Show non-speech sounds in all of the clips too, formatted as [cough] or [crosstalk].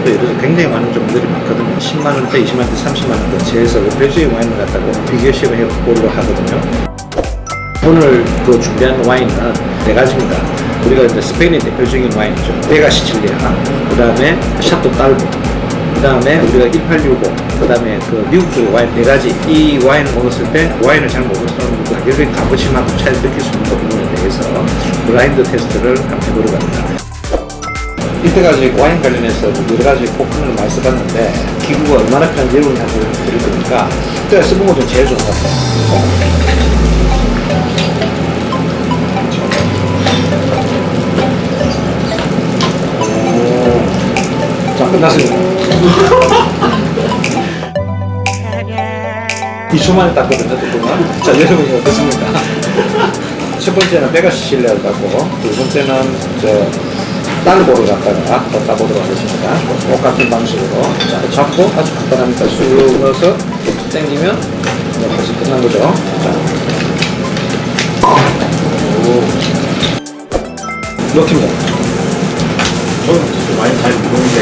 여기서 굉장히 많은 종들이 많거든요. 10만 원대, 20만 원대, 30만 원대 제에서 별주의 와인을 갖다가 비교 시험해 보려고 하거든요. 오늘 그 준비한 와인은 네 가지입니다. 우리가 이제 스페인의 대표적인 와인이죠. 베가 시칠리아, 그 다음에 샤또 딸보, 그 다음에 우리가 1865, 그 다음에 그 미국 쪽의 와인 네 가지. 이 와인을 먹었을 때 와인을 잘 사람은 가격의 값어치 만큼 차이를 느낄 수 있는 부분에 대해서 블라인드 테스트를 한번 해보려고 합니다. 이때까지 와인 관련해서 여러 가지 포크를 많이 써봤는데 기구가 얼마나 편한지 여러분 한번 드릴 거니까 그때 써본 것 중 제일 좋은 것 같아요. 끝났습니다. 2초 만에 땄거든요, 그동안. 자, 여러분이 어떻습니까? [laughs] 첫 번째는 베가시 실내를 땄고, 두 번째는 저 딸보를 갖다가 또 따보도록 하겠습니다. 똑같은 방식으로. 자, 잡고 아주 간단합니다. 쑥 넣어서 당기면 뭐 벌써 끝난 거죠. 자. 오. 넣습니다. 저는 사실 와인 잘 모르는데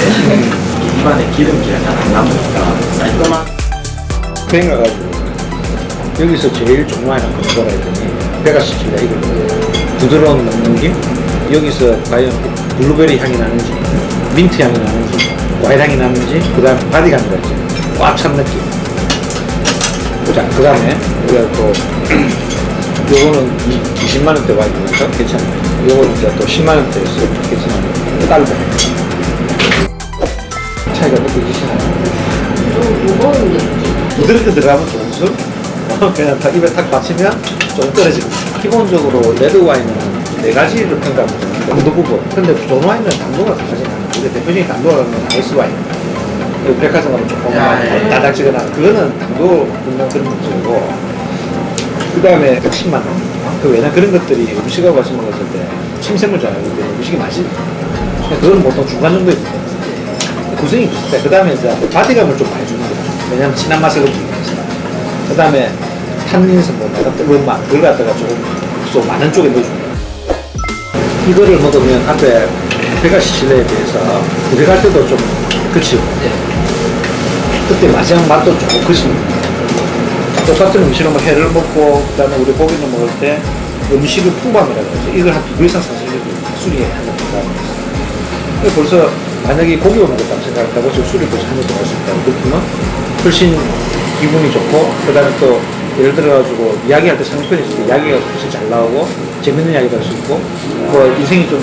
[laughs] 입안에 기름기가 잘안 남으니까 깔끔한 스페인 가 가지고 여기서 제일 중요한 건 뭐라 했더니 베가시 칠레 이걸 부드러운 먹는 여기서 과연 블루베리 향이 나는지 민트 향이 나는지 과일 향이 나는지 그 다음에 바디감이라 했죠 꽉찬 느낌 자, 그 다음에 우리가 또 [clears throat] 요거는 20만 원대 와인이니까 괜찮아요 요거는 이제 또 10만 원대에서 괜찮아요 딸보 차이가 느껴지시나요? 좀 무거운 느낌. 부드럽게 들어가면 어, [laughs] 그냥 딱 입에 탁 받치면 좀 떨어지고. 기본적으로 레드 와인은 네 가지를 평가합니다. 당도 부분. 근데 좋은 와인은 당도가 않아요. 우리 대표적인 당도가 는 아이스 와인. 그리고 백화점 가면 조금 아, 예. 다닥지거나 그거는 당도 분명 그런 문제고. 그 다음에 원. 그 왜냐 그런 것들이 음식하고 같이 먹었을 때 침샘을 잘 때문에 음식이 맛이. 그건 보통 중간 정도에. 구성이 비슷해. 그 다음에 이제 바디감을 좀 많이 주는 거죠. 왜냐면 진한 맛을 느끼기 위해서. 그 다음에 탄닌스 뭐, 내가 뜨거운 맛, 그걸 갖다가 조금 좀 많은 쪽에 넣어줍니다. 이거를 먹으면 앞에 배가 시실에 대해서 우리 갈 때도 좀 그치고, 그때 마지막 맛도 조금 그칩니다. 똑같은 음식을 뭐 회를 먹고, 그 다음에 우리 고기를 먹을 때 음식을 풍부함이라고 하죠. 이걸 한 두 배 이상 사실 술이 하는 거다. 벌써 만약에 고기 먹었다고 생각하고 저 술을 벌써 한잔 들어갈 수 있다고 느끼면 훨씬 기분이 좋고 그 다음에 또 예를 들어가지고 이야기할 때 상편이 있을 때 이야기가 훨씬 잘 나오고 재밌는 이야기도 할 수 있고 뭐 인생이 좀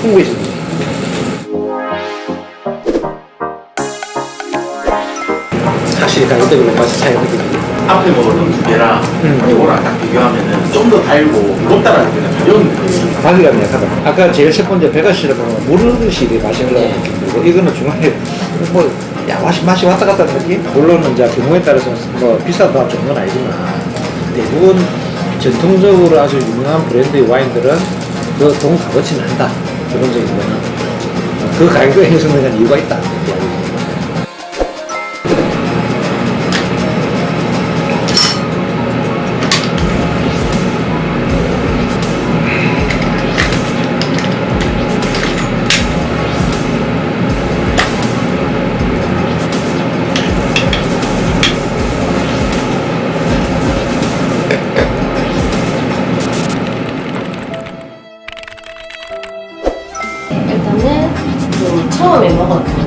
풍부해집니다. 확실히 가격대별로 맛이 차이가 느껴집니다. 앞에 먹었던 두 개랑 음. 이거랑 딱 비교하면은 좀 더 달고 무겁다라는 게 가벼운 느낌이 바디감이 약하다. 아까 제일 첫 번째 베가시를 보면 무르듯이 이렇게 마시는 느낌 들고 이거는 중간에 뭐 야, 맛이, 맛이 왔다 갔다 하는 느낌? 물론 이제 규모에 따라서 뭐 비싸다 정도는 아니지만 대부분 전통적으로 아주 유명한 브랜드의 와인들은 그 돈 값어치는 한다. 기본적인 거는. 그 가격에 형성된 이유가 있다.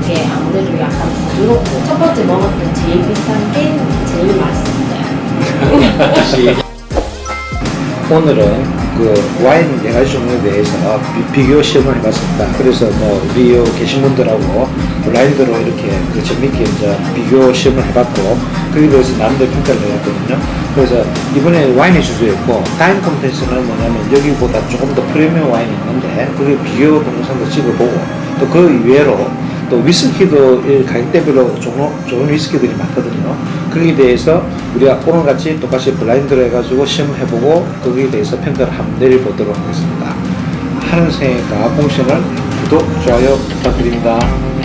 게 아무래도 약간 부드럽고 첫 번째 먹었던 제일 비싼 게 제일 맛있어요. 오늘은 그 와인 네 가지 종류에 대해서 비, 교 시험을 해봤습니다. 그래서 뭐 우리 요 계신 분들하고 블라인드로 이렇게 그 재밌게 이제 비교 시험을 해봤고 거기에 대해서 나름대로 평가를 해봤거든요. 그래서 이번에 와인이 주제였고 타임 콘텐츠는 뭐냐면 여기보다 조금 더 프리미엄 와인이 있는데 그게 비교 동영상도 찍어보고 또 그 이외로 또 위스키도 이 가격대별로 종로, 좋은 위스키들이 많거든요. 거기에 대해서 우리가 오늘 같이 똑같이 블라인드로 해가지고 시험해보고 거기에 대해서 평가를 한번 내려보도록 하겠습니다. 하는 생과 공신을 구독, 좋아요 부탁드립니다.